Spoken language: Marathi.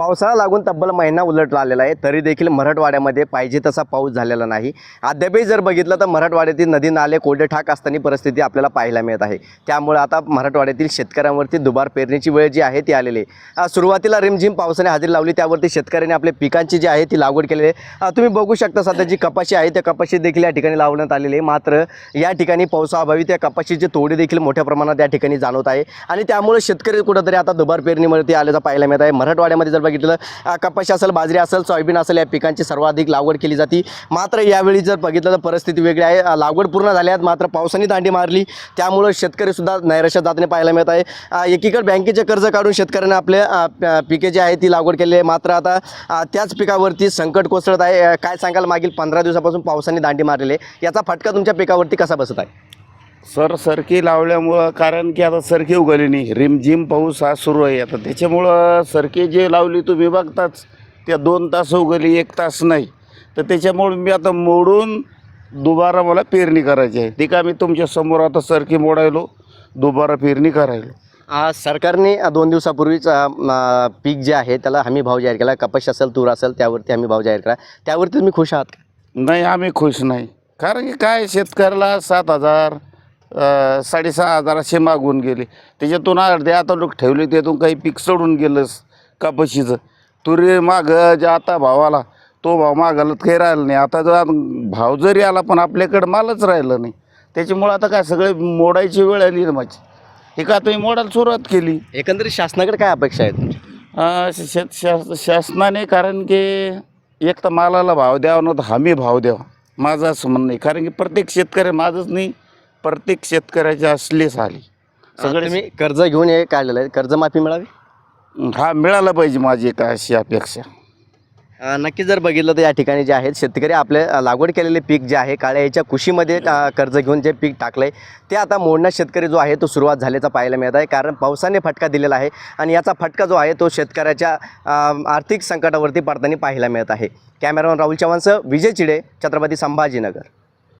पावसाळा लागून तब्बल महिना उलटला आलेला आहे. तरी देखील मराठवाड्यामध्ये पाहिजे तसा पाऊस झालेला नाही. अद्यापही जर बघितलं तर मराठवाड्यातील नदी नाले कोरडे ठाक असताना परिस्थिती आपल्याला पाहायला मिळत आहे. त्यामुळे आता मराठवाड्यातील शेतकऱ्यांवरती दुबार पेरणीची वेळ जी आहे ती आलेली आहे. सुरुवातीला रिमझिम पावसाने हजेरी लावली. त्यावरती शेतकऱ्यांनी आपल्या पिकांची जी आहे ती लागवड केलेली आहे. तुम्ही बघू शकता सध्या जी कपाशी आहे त्या कपाशी देखील या ठिकाणी लावण्यात आलेली आहे. मात्र या ठिकाणी पावसाअभावी त्या कपाशीचे तोडे देखील मोठ्या प्रमाणात या ठिकाणी जाणवत आहे. आणि त्यामुळे शेतकरी कुठंतरी आता दुबार पेरणीमध्ये आल्याचं पाहायला मिळत आहे. मराठवाड्यामध्ये जर बघितलं कपाशी असेल बाजरी असेल सोयाबीन असेल या पिकांची सर्वाधिक लागवड केली जाते. मात्र यावेळी जर बघितलं तर परिस्थिती वेगळी आहे. लागवड पूर्ण झाली आहे मात्र पावसाने दांडी मारली. त्यामुळं शेतकरीसुद्धा नैराश्यात जाताने पाहायला मिळत आहे. एकीकडे बँकेचे कर्ज काढून शेतकऱ्यांना आपले पिके जी आहे ती लागवड केली आहे. मात्र आता त्याच पिकावरती संकट कोसळत आहे. काय सांगाल? मागील पंधरा दिवसापासून पावसाने दांडी मारलेली आहे. याचा फटका तुमच्या पिकावरती कसा बसत आहे? सर सरकी लावल्यामुळं कारण की आता सरकी उगवली नाही. रिमझिम पाऊस हा सुरू आहे. आता त्याच्यामुळं सरकी जे लावली तुम्ही बघताच त्या दोन तास उगवली एक तास नाही. तर त्याच्यामुळं मी आता मोडून दुबारा मला पेरणी करायची आहे. ती का मी तुमच्यासमोर आता सरकी मोडायलो दुबारा पेरणी करायलो. आ, सरकारने दोन दिवसापूर्वीच पीक जे आहे त्याला हमी भाव जाहीर केला. कपाशी असेल तूर असेल त्यावरती हमी भाव जाहीर केला त्यावरती तुम्ही खुश आहात का? नाही आम्ही खुश नाही. कारण की काय शेतकऱ्याला सात हजार साडेसहा हजार असे मागून गेले. त्याच्यातून अर्धे आता लोक ठेवले त्यातून काही पीक सोडून गेलंच कापशीचं. तुरी मागं जे आता भावाला तो भाव मागायला काही राहिला नाही. आता जर भाव जरी आला पण आपल्याकडं मालच राहिलं नाही. त्याच्यामुळं आता काय सगळे मोडायची वेळ आली माझी. हे का तुम्ही मोडायला सुरुवात केली? एकंदरीत शासनाकडे काय अपेक्षा आहेत श- शेत शास शासनाने कारण की एक तर मालाला भाव द्यावा नव्हता हमी भाव द्यावा. माझं असं म्हणणं आहे. कारण की प्रत्येक शेतकरी माझंच नाही प्रत्येक शेतकऱ्याची असलीच आली सगळे तुम्ही कर्ज घेऊन हे काढलेलं आहे कर्जमाफी मिळावी? हा मिळाला पाहिजे माझी एक अशी अपेक्षा. अ, नक्की जर बघितलं तर या ठिकाणी जे आहेत शेतकरी आपले अ, लागवड केलेले पीक जे आहे काळ्या याच्या कुशीमध्ये अ, कर्ज घेऊन जे पीक टाकलं आहे ते आता मोडण्यास शेतकरी जो आहे तो सुरुवात झाल्याचा पाहायला मिळत आहे. कारण पावसाने फटका दिलेला आहे आणि याचा फटका जो आहे तो शेतकऱ्याच्या अ, आर्थिक संकटावरती पडताना पाहायला मिळत आहे. कॅमेरामॅन राहुल चव्हाणसह विजय चिडे छत्रपती संभाजीनगर.